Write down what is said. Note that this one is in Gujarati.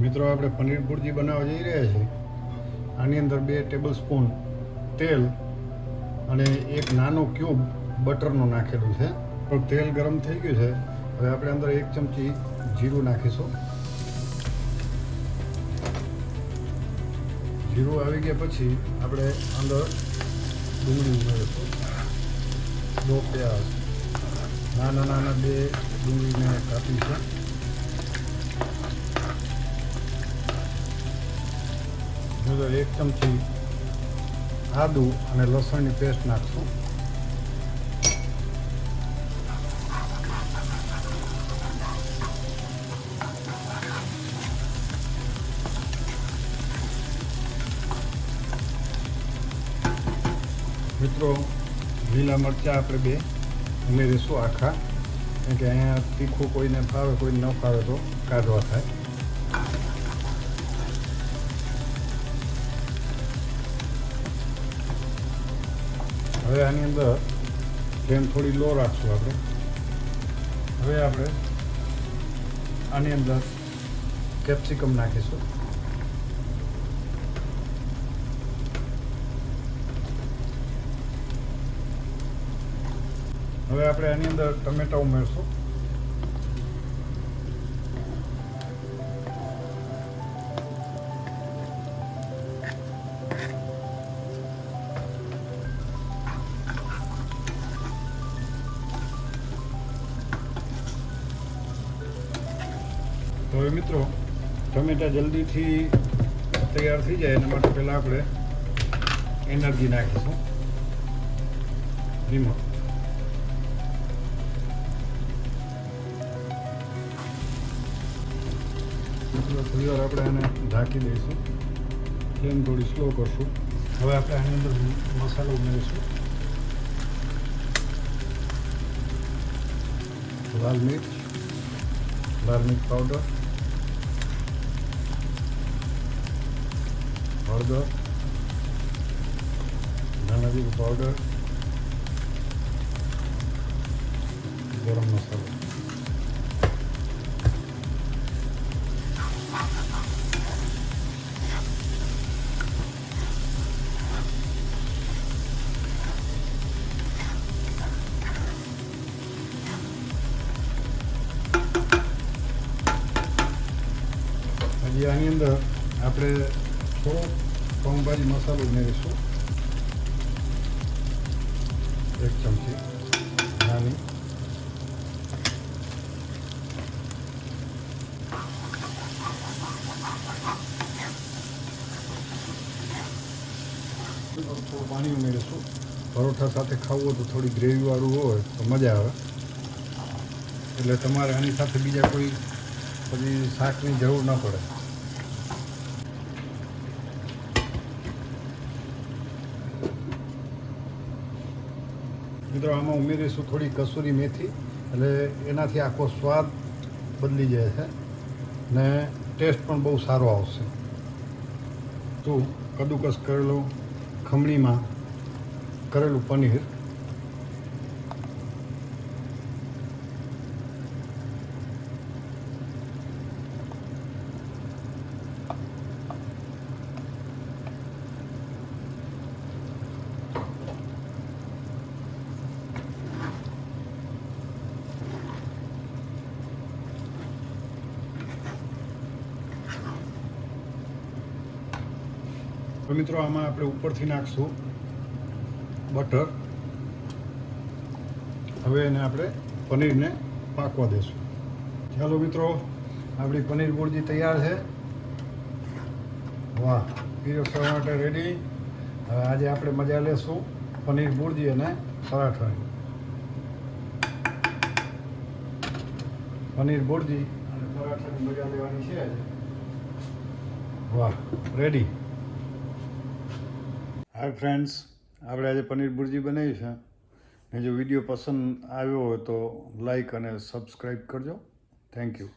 મિત્રો, આપણે પનીર ભુરજી બનાવવા જઈ રહ્યા છીએ. આની અંદર બે ટેબલ સ્પૂન તેલ અને એક નાનો ક્યુબ બટરનો નાખેલું છે. પણ તેલ ગરમ થઈ ગયું છે. હવે આપણે અંદર એક ચમચી જીરું નાખીશું. જીરું આવી ગયા પછી આપણે અંદર ડુંગળી ઉમેરીશું. દો પ્યાજ. નાના નાના બે ડુંગળીને કાપી છે અંદર એક ચમચી આદુ અને લસણની પેસ્ટ નાખશું. મિત્રો, લીલા મરચાં આપણે બે ઉમેરીશું આખા. કેમ કે અહીંયા તીખું કોઈને ફાવે, કોઈને ન ફાવે તો કાઢવા થાય. હવે આની અંદર ફ્લેમ થોડી લો રાખશું આપણે. હવે આપણે આની અંદર કેપ્સિકમ નાખીશું. હવે આપણે આની અંદર ટમેટા ઉમેરશું. તો હવે મિત્રો, ટમેટા જલ્દીથી તૈયાર થઈ જાય, એના માટે પહેલાં આપણે એનર્જી નાખીશું. ધીમો. થોડી વાર આપણે આને ઢાંકી દઈશું. ફ્લેમ થોડી સ્લો કરશું. હવે આપણે આની અંદર મસાલો ઉમેરીશું. લાલ મિર્ચ લાલ મિર્ચ પાવડર હળદર ધાણા જીરું પાવડર ગરમ મસાલો હજી આની અંદર આપણે થોડો પાઉંભાજી મસાલો ઉમેરીશું એક ચમચી નાની થોડું પાણી ઉમેરીશું પરોઠા સાથે ખાવું હોય તો થોડી ગ્રેવીવાળું હોય, તો મજા આવે. એટલે તમારે આની સાથે બીજા કોઈ પછી શાકની જરૂર ન પડે. મિત્રો આમાં ઉમેરીશું થોડી કસૂરી મેથી, એટલે એનાથી આખો સ્વાદ બદલી જાય છે ને ટેસ્ટ પણ બહુ સારો આવશે. તો કદુકસ કરેલું ખમણીમાં કરેલું પનીર તો મિત્રો, આમાં આપણે ઉપરથી નાખશું બટર. હવે એને આપણે પનીરને પાકવા દેશું. ચાલો મિત્રો, આપણી પનીર ભુરજી તૈયાર છે. વાહ, પીરસવા માટે રેડી હવે આજે આપણે મજા લેશું પનીર ભુરજી અને પરાઠાની. પનીર ભુરજી અને પરાઠાની મજા લેવાની છે આજે. વાહ રેડી હાય ફ્રેન્ડ્સ આપણે આજે પનીર ભુરજી બનાવી છે. ને જો વીડિયો પસંદ આવ્યો હોય તો લાઈક અને સબસ્ક્રાઈબ કરજો. Thank you